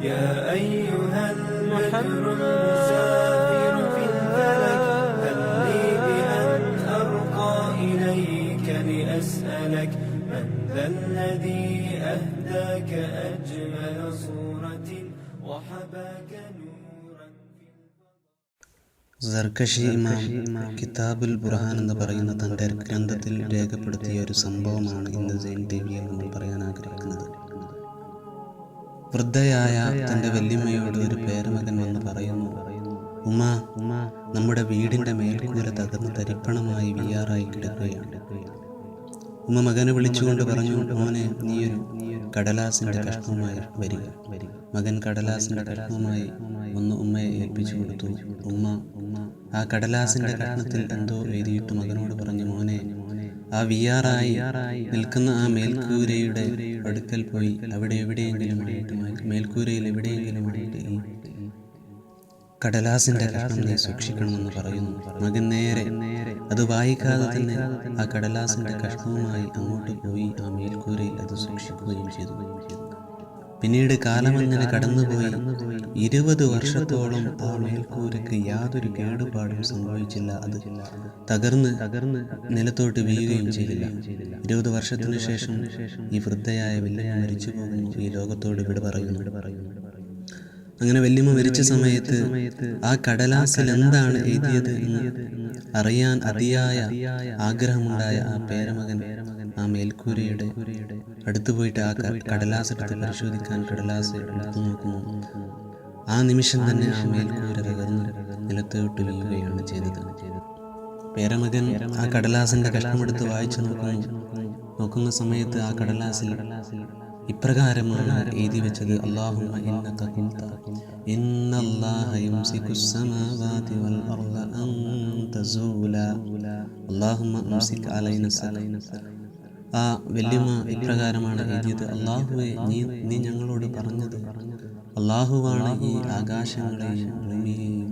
يا أيها البدر المسافر في الفلك هل لي بأن أرقى إليك لأسألك من ذا الذي أهداك أجمل صورة وحباك نورا في സർക്കഷി ഇമാം കിതാബുൽ ബുർഹാൻ എന്ന് പറയുന്ന തൻ്റെ ഗ്രന്ഥത്തിൽ രേഖപ്പെടുത്തിയ ഒരു സംഭവമാണ് ഇന്ന് ജെയിൻ ടി വിയിൽ നമ്മൾ പറയാൻ ആഗ്രഹിക്കുന്നത് വൃദ്ധയായ തന്റെ വല്യമ്മയോട് ഒരു പേരമകൻ വന്ന് പറയുന്നു ഉമ്മ ഉമ്മ നമ്മുടെ വീടിന്റെ മേൽക്കൂര തകർന്ന് തരിപ്പണമായി വിയാറായി കിടക്കുകയാണ്. ഉമ്മ മകനെ വിളിച്ചുകൊണ്ട് പറഞ്ഞു മോനെ നീയൊരു കടലാസിന്റെ കഷ്ണവുമായി വരിക. മകൻ കടലാസിന്റെ കഷ്ണവുമായി ഒന്ന് ഉമ്മയെ ഏൽപ്പിച്ചു കൊടുത്തു. ഉമ്മ ഉമ്മ ആ കടലാസിന്റെ കഷ്ണത്തിൽ എന്തോ എഴുതിയിട്ട് മകനോട് പറഞ്ഞു മോനെ ആ വിയാറായി നിൽക്കുന്ന ആ മേൽക്കൂരയുടെ അടുക്കൽ പോയി. അവിടെ എവിടെയെങ്കിലും ആയിട്ട് മേൽ- മേൽക്കൂരയിൽ എവിടെയെങ്കിലും ആയിട്ട് ഈ കടലാസിന്റെ കഷ്ണം നീ സൂക്ഷിക്കണമെന്ന് പറയുന്നു. മകൻ നേരെ അത് വായിക്കാതെ തന്നെ ആ കടലാസിന്റെ കഷ്ണവുമായി അങ്ങോട്ട് പോയി ആ മേൽക്കൂരയിൽ അത് സൂക്ഷിക്കുകയും ചെയ്തു. പിന്നീട് കാലമങ്ങനെ കടന്നുപോയി. ഇരുപത് വർഷത്തോളം ആ മേൽക്കൂരയ്ക്ക് യാതൊരു കേടുപാടും സംഭവിച്ചില്ല. അത് തകർന്ന് തകർന്ന് നിലത്തോട്ട് വീഴുകയും ചെയ്തില്ല. ഇരുപത് വർഷത്തിനു ശേഷം ഈ വൃദ്ധയായ വില്ലൻ മരിച്ചു പോകുന്നു ഈ ലോകത്തോട് ഇവിടെ പറയുന്നു. പറയുന്നു. അങ്ങനെ വല്യമ്മ മരിച്ച സമയത്ത് ആ കടലാസിൽ എന്താണ് എഴുതിയത് എന്ന് അറിയാൻ അതിയായ ആഗ്രഹമുണ്ടായ ആ പേരമകൻ ആ മേൽക്കൂരയുടെ അടുത്തു പോയിട്ട് ആ കടലാസ് എടുത്ത് പരിശോധിക്കാൻ കടലാസ് എടുത്തു നോക്കുന്നു ആ നിമിഷം തന്നെ ആ മേൽക്കൂര തകർന്ന് നിലത്തോട്ട് വീഴുകയാണ് ചെയ്തത്. പേരമകൻ ആ കടലാസിന്റെ കഷ്ണമെടുത്ത് വായിച്ചു നോക്കുന്നു. നോക്കുന്ന. സമയത്ത് ആ കടലാസിൽ ഇപ്രകാരമാണ് എഴുതി വെച്ചത്. അള്ളാഹു ഇന്നക വൽ അർള അൻ തസൂല. ആ വല്യമ്മ ഇപ്രകാരമാണ് എഴുതിയത്. അള്ളാഹുവെ നീ നീ ഞങ്ങളോട് പറഞ്ഞത്. അള്ളാഹുവാണ് ഈ ആകാശങ്ങളെയും ഭൂമിയെയും.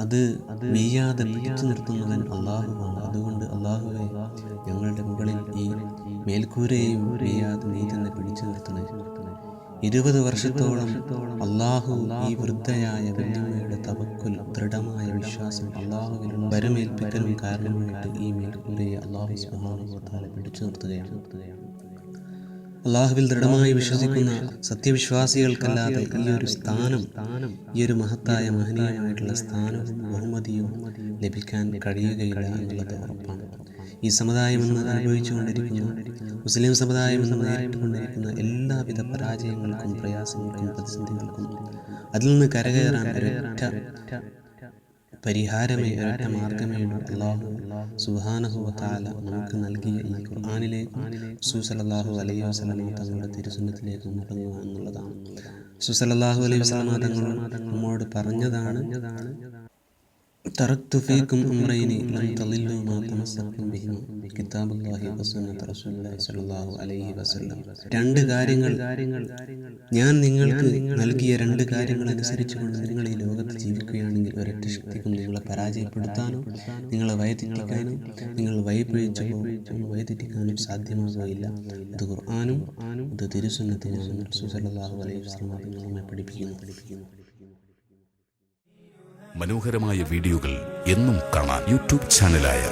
അത് മെയ്യാതെ പിടിച്ചു നിർത്തുന്നവൻ അള്ളാഹുവാണ്. അതുകൊണ്ട് അള്ളാഹുവെ ഞങ്ങളുടെ മുകളിൽ ഈ മേൽക്കൂരയും മെയ്യാതെ നീ തന്നെ പിടിച്ചു നിർത്തണേ. ഇരുപത് വർഷത്തോളം അള്ളാഹു ഈ വൃദ്ധയായ വല്യമ്മയുടെ തവക്കുൽ ദൃഢമായ വിശ്വാസം അള്ളാഹുവിൽ വരമേൽപ്പിക്കലും കാരണമായിട്ട് ഈ മേൽക്കൂരയെ അള്ളാഹു സുബ്ഹാനഹു പിടിച്ചു നിർത്തുകയാണ് അള്ളാഹുവിൽ ദൃഢമായി വിശ്വസിക്കുന്ന സത്യവിശ്വാസികൾക്കല്ലാതെ ഈ ഒരു സ്ഥാനം ഈ ഒരു മഹത്തായ മഹനീയമായിട്ടുള്ള സ്ഥാനവും ബഹുമതിയും ലഭിക്കാൻ കഴിയുകയില്ല എന്നുള്ളത് ഉറപ്പാണ്. ഈ സമുദായം ഇന്ന് അനുഭവിച്ചുകൊണ്ടിരിക്കുന്ന. മുസ്ലിം സമുദായം എന്ന് നേരിട്ടുകൊണ്ടിരിക്കുന്ന എല്ലാവിധ പരാജയങ്ങൾക്കും പ്രയാസങ്ങൾക്കും പ്രതിസന്ധികൾക്കും അതിൽ നിന്ന് കരകയറാൻ ഒരൊറ്റ പരിഹാരമേ ഒരൊറ്റ മാർഗമേ അള്ളാഹു സുബ്ഹാനഹു വതആല നമുക്ക് നൽകിയ ഈ ഖുർആാനിലെ സുസലല്ലാഹു അലൈഹി വസല്ലമ തങ്ങളുടെ തിരുസന്നത്തിലേക്ക് മടങ്ങുക എന്നുള്ളതാണ്. സുസലല്ലാഹു അലൈഹി വസല്ലമ തങ്ങൾ നമ്മോട് പറഞ്ഞതാണ് തറക്തു ഫീക്കും അംറൈനി ലം തളില്ലു മാ തമസ്സക്തും ബിഹിമ കിതാബുല്ലാഹി വസുന്നത്ത് റസൂലുള്ളാഹി സ്വല്ലല്ലാഹു അലൈഹി വസല്ലം രണ്ട് കാര്യങ്ങൾ ഞാൻ നിങ്ങൾക്ക് നൽകിയ രണ്ട് കാര്യങ്ങൾ അനുസരിച്ചുകൊണ്ട് നിങ്ങൾ ഈ ലോകത്ത് ജീവിക്കുകയാണെങ്കിൽ ഒരൊറ്റ ശക്തിക്കും നിങ്ങളെ പരാജയപ്പെടുത്താനോ നിങ്ങളെ വയതെറ്റിക്കാനോ നിങ്ങൾ വഴിപിഴിച്ചു പോകും വഴിതെറ്റിക്കാനും സാധ്യമാകുകയില്ല. ഇത് ഖുർആാനും ഇത് തിരുസുന്നത്തിനാണ് റസൂൽ സല്ലല്ലാഹു അലൈഹി വസല്ലം നമ്മെ പഠിപ്പിക്കുന്നു. പഠിപ്പിക്കുന്നു. മനോഹരമായ വീഡിയോകൾ എന്നും കാണാൻ YouTube ചാനലായ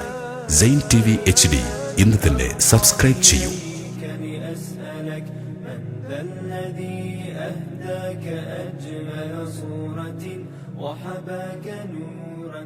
Sain T V H D ഇന്ന് തന്നെ സബ്സ്ക്രൈബ് ചെയ്യൂ لأسألك من ذا الذي أهداك أجمل صورة وحباك نورا